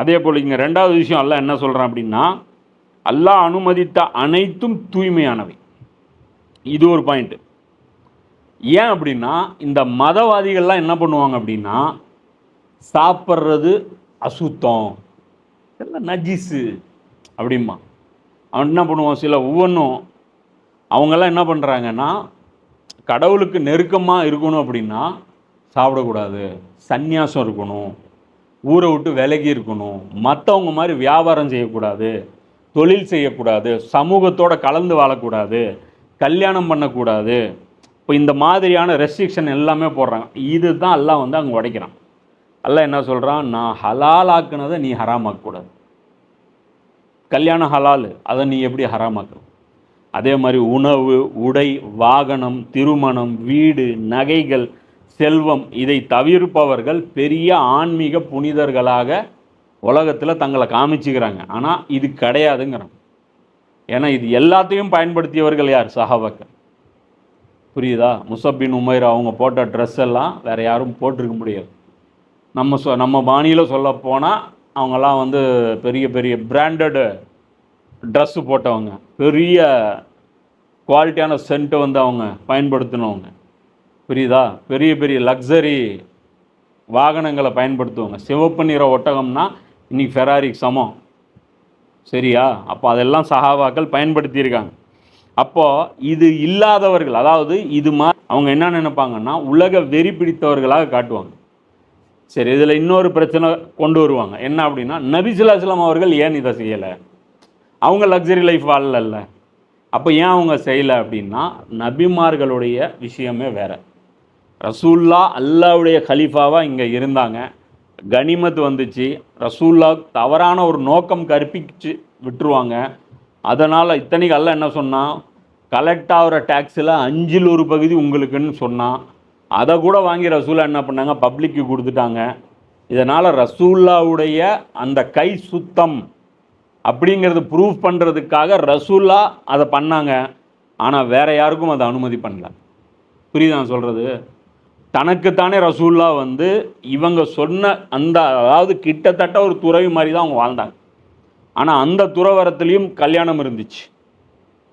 அதே போல் இங்கே ரெண்டாவது விஷயம் அல்ல என்ன சொல்கிறான் அப்படின்னா அல்லாஹ் அனுமதித்த அனைத்தும் தூய்மையானவை. இது ஒரு பாயிண்ட்டு ஏன் அப்படின்னா இந்த மதவாதிகள்லாம் என்ன பண்ணுவாங்க அப்படின்னா சாப்பிட்றது அசுத்தம். எல்லாம் நஜிஸு அப்படிம்பா. அவன் என்ன பண்ணுவான்? சில ஒவ்வொன்றும் அவங்கெல்லாம் என்ன பண்ணுறாங்கன்னா கடவுளுக்கு நெருக்கமாக இருக்கணும் அப்படின்னா சாப்பிடக்கூடாது. சந்நியாசம் இருக்கணும். ஊரை விட்டு விலகி இருக்கணும். மற்றவங்க மாதிரி வியாபாரம் செய்யக்கூடாது. தொழில் செய்யக்கூடாது. சமூகத்தோட கலந்து வாழக்கூடாது. கல்யாணம் பண்ணக்கூடாது. இப்போ இந்த மாதிரியான ரெஸ்ட்ரிக்ஷன் எல்லாமே போடுறாங்க. இதுதான் எல்லாம் வந்து அங்கே உடைக்கிறான். எல்லாம் என்ன சொல்கிறான் நான் ஹலால் ஆக்குனதை நீ ஹராமாக்கக்கூடாது. கல்யாணம் ஹலால். அதை நீ எப்படி ஹராமாக்கணும்? அதே மாதிரி உணவு உடை வாகனம் திருமணம் வீடு நகைகள் செல்வம். இதை தவிர்ப்பவர்கள் பெரிய ஆன்மீக புனிதர்களாக உலகத்தில் தங்களை காமிச்சுக்கிறாங்க. ஆனால் இது கிடையாதுங்கிறான் ஏன்னா இது எல்லாத்தையும் பயன்படுத்தியவர்கள் யார்? சஹாபாக்கள். புரியுதா? முசப்பின் உமைர் அவங்க போட்ட ட்ரெஸ் எல்லாம் வேறு யாரும் போட்டிருக்க முடியாது. நம்ம சொ நம்ம பாணியில் சொல்ல போனால் அவங்கெல்லாம் வந்து பெரிய பெரிய பிராண்டடு ட்ரெஸ்ஸு போட்டவங்க. பெரிய குவாலிட்டியான சென்ட்டை வந்து அவங்க பயன்படுத்தினவங்க. புரியுதா? பெரிய பெரிய லக்ஸரி வாகனங்களை பயன்படுத்துவாங்க. சிவப்பு நிற ஒட்டகம்னா இன்னைக்கு ஃபெராரிக்கு சமம். சரியா? அப்போ அதெல்லாம் சஹாபாக்கள் பயன்படுத்தியிருக்காங்க. அப்போது இது இல்லாதவர்கள் அதாவது இது மா அவங்க என்ன நினைப்பாங்கன்னா உலக வெறி பிடித்தவர்களாக காட்டுவாங்க. சரி இதில் இன்னொரு பிரச்சனை கொண்டு வருவாங்க. என்ன அப்படின்னா நபிசுல்லாஸ்லாம் அவர்கள் ஏன் இதை செய்யலை? அவங்க லக்ஸரி லைஃப் வாழல அப்போ ஏன் அவங்க செய்யலை அப்படின்னா நபிமார்களுடைய விஷயமே வேறு. ரசூல்லா அல்லாவுடைய கலீஃபாவாக இங்கே இருந்தாங்க. கனிமத் வந்துச்சு. ரசூல்லா தவறான ஒரு நோக்கம் கற்பிச்சு விட்டுருவாங்க. அதனால் இத்தனைக்கு அல்ல என்ன சொன்னான் கலெக்ட் ஆகிற டேக்ஸில் அஞ்சில் ஒரு பகுதி உங்களுக்குன்னு சொன்னான் அதை கூட வாங்கி ரசூலா என்ன பண்ணாங்க? பப்ளிக்கு கொடுத்துட்டாங்க. இதனால் ரசூல்லாவுடைய அந்த கை சுத்தம் அப்படிங்கிறது ப்ரூவ் பண்ணுறதுக்காக ரசூல்லா அதை பண்ணாங்க. ஆனால் வேறு யாருக்கும் அதை அனுமதி பண்ணல. புரியுதா நான் சொல்கிறது தனக்குத்தானே ரசூல்லா வந்து இவங்க சொன்ன அந்த அதாவது கிட்டத்தட்ட ஒரு துறவி மாதிரி தான் அவங்க வாழ்ந்தாங்க. ஆனால் அந்த துறவரத்துலேயும் கல்யாணம் இருந்துச்சு.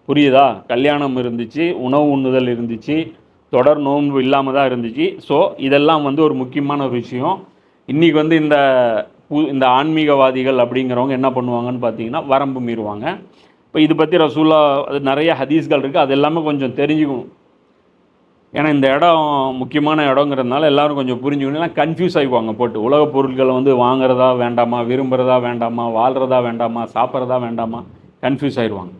புரியுதா? கல்யாணம் இருந்துச்சு உணவு உண்ணுதல் இருந்துச்சு தொடர் நோன்பு இல்லாமல் தான் இருந்துச்சு. ஸோ இதெல்லாம் வந்து ஒரு முக்கியமான ஒரு விஷயம். இன்றைக்கி வந்து இந்த பு- இந்த ஆன்மீகவாதிகள் அப்படிங்கிறவங்க என்ன பண்ணுவாங்கன்னு பார்த்தீங்கன்னா வரம்பு மீறுவாங்க. இப்போ இது பற்றி ரசூலா அது நிறைய ஹதீஸ்கள் இருக்குது அது எல்லாமே கொஞ்சம் தெரிஞ்சுக்கணும். ஏன்னா இந்த இடம் முக்கியமான இடங்கிறதுனால எல்லோரும் கொஞ்சம் புரிஞ்சுக்கணும். கன்ஃபியூஸ் ஆகிக்குவாங்க போட்டு. உலக பொருட்களை வந்து வாங்குறதா வேண்டாமா விரும்புகிறதா வேண்டாமா வாழ்கிறதா வேண்டாமா சாப்பிட்றதா வேண்டாமா கன்ஃபியூஸ் ஆயிடுவாங்க.